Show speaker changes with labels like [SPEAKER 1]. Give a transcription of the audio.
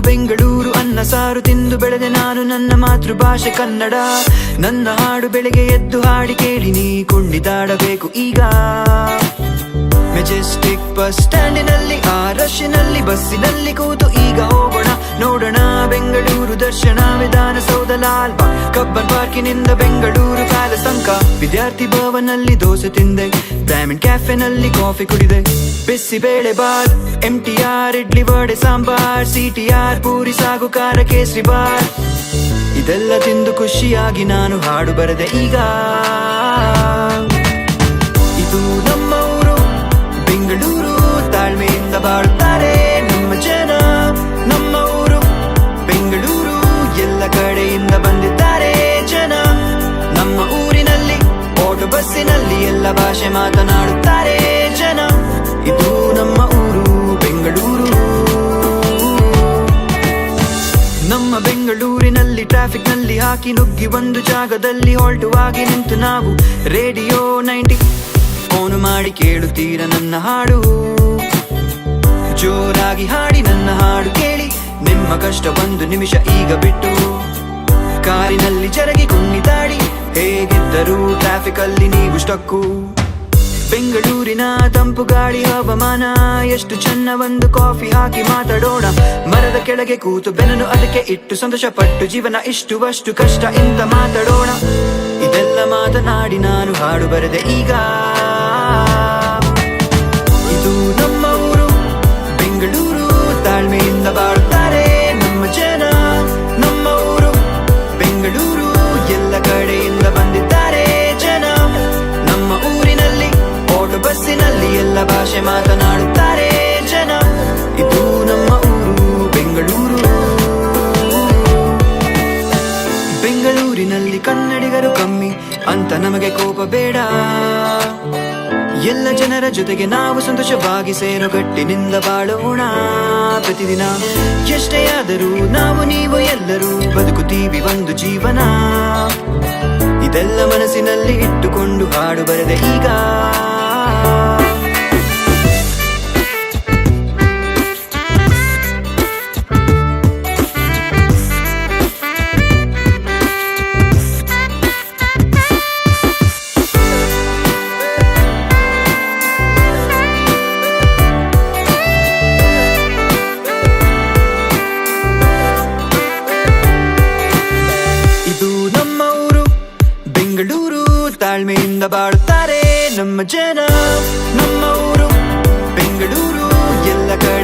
[SPEAKER 1] ಬೆಂಗಳೂರು, ಅನ್ನ ಸಾರು ತಿಂದು ಬೆಳೆದೆ ನಾನು ನನ್ನ ಮಾತೃಭಾಷೆ ಕನ್ನಡ. ನನ್ನ ಹಾಡು ಬೆಳಗ್ಗೆ ಎದ್ದು ಹಾಡಿ ಕೇಳಿ ನೀ ಕುಣಿದಾಡಬೇಕು ಈಗ. ಮೆಜೆಸ್ಟಿಕ್ ಬಸ್ ಸ್ಟ್ಯಾಂಡಿನಲ್ಲಿ ಆ ರಶ್ನಲ್ಲಿ ಬಸ್ಸಿನಲ್ಲಿ ಕೂತು ಈಗ ಹೋಗೋಣ. ನೋಡೋಣ. ಬೆಂಗಳೂರು ದರ್ಶನ ವಿಧಾನಸೌಧ ಲಾಲ್ ಕಬ್ಬನ್ ಪಾರ್ಕಿನಿಂದ ಬೆಂಗಳೂರು ಕಾಲ ತನಕ ವಿದ್ಯಾರ್ಥಿ ಭವನಲ್ಲಿ ದೋಸೆ ತಿಂದೆ. Diamond ಕ್ಯಾಫೆನಲ್ಲಿ coffee ಕುಡಿದೆ. Bisi bele bath M T R idli vada sambar. C T R puri sagu khara kesari bar. ಇದೆಲ್ಲ ತಿಂದು ಖುಷಿಯಾಗಿ ನಾನು ಹಾಡು ಬರೆದೆ ಈಗ. ಇದು ನಮ್ಮ ಊರು. ಬೆಂಗಳೂರು ತಾಳ್ಮೆಯಿಂದ ಬಾಳುತ್ತಾರೆ ಮಾತನಾಡುತ್ತಾರೆ ಜನ. ಇದು ನಮ್ಮ ಊರು, ಬೆಂಗಳೂರು. ನಮ್ಮ ಬೆಂಗಳೂರಿನಲ್ಲಿ ಟ್ರಾಫಿಕ್ನಲ್ಲಿ ಹಾಕಿ ನುಗ್ಗಿ ಒಂದು ಜಾಗದಲ್ಲಿ ಹೊರಟುವಾಗಿ ನಿಂತು ನಾವು ರೇಡಿಯೋ ನೈಂಟಿ ಫೋನು ಮಾಡಿ ಕೇಳುತ್ತೀರ ನನ್ನ ಹಾಡು. ಜೋರಾಗಿ ಹಾಡಿ ನನ್ನ ಹಾಡು ಕೇಳಿ, ನಿಮ್ಮ ಕಷ್ಟ ಒಂದು ನಿಮಿಷ ಈಗ ಬಿಟ್ಟು. ಕಾರಿನಲ್ಲಿ ಜರಗಿ ಕುಣಿದಾಡಿ, ಹೇಗಿದ್ದರೂ ಟ್ರಾಫಿಕ್ ಅಲ್ಲಿ ನೀವು ಸ್ಟಕ್ಕು ಬೆಂಗಳೂರಿನ ತಂಪು ಗಾಳಿ ಹವಾಮಾನ. ಎಷ್ಟು ಚೆನ್ನ ಒಂದು ಕಾಫಿ ಹಾಕಿ ಮಾತಾಡೋಣ. ಮರದ ಕೆಳಗೆ ಕೂತು ಬೆನನು ಅದಕ್ಕೆ ಇಟ್ಟು ಸಂತೋಷ ಪಟ್ಟು ಜೀವನ ಇಷ್ಟು ಅಷ್ಟು ಕಷ್ಟ ಇಂತ ಮಾತಾಡೋಣ. ಇದೆಲ್ಲ ಮಾತನಾಡಿ ನಾನು ಹಾಡು ಬರೆದೆ ಈಗ. ಅಂತ ನಮಗೆ ಕೋಪ ಬೇಡ. ಎಲ್ಲ ಜನರ ಜೊತೆಗೆ ನಾವು ಸಂತೋಷವಾಗಿ ಸೇರು ಗಟ್ಟಿನಿಂದ ಬಾಳೋಣ. ಪ್ರತಿದಿನ ಎಷ್ಟೇ ಆದರೂ ನಾವು ನೀವು ಎಲ್ಲರೂ ಬದುಕುತ್ತೀವಿ ಒಂದು ಜೀವನ. ಇದೆಲ್ಲ ಮನಸ್ಸಿನಲ್ಲಿ ಇಟ್ಟುಕೊಂಡು ಹಾಡು ಬರದೆ ಈಗ. ತಾಳ್ಮೆಯಿಂದ ಬಾಳುತ್ತಾರೆ ನಮ್ಮ ಜನ ನಮ್ಮ ಊರು ಬೆಂಗಳೂರು ಎಲ್ಲ ಕಡೆಯಿಂದ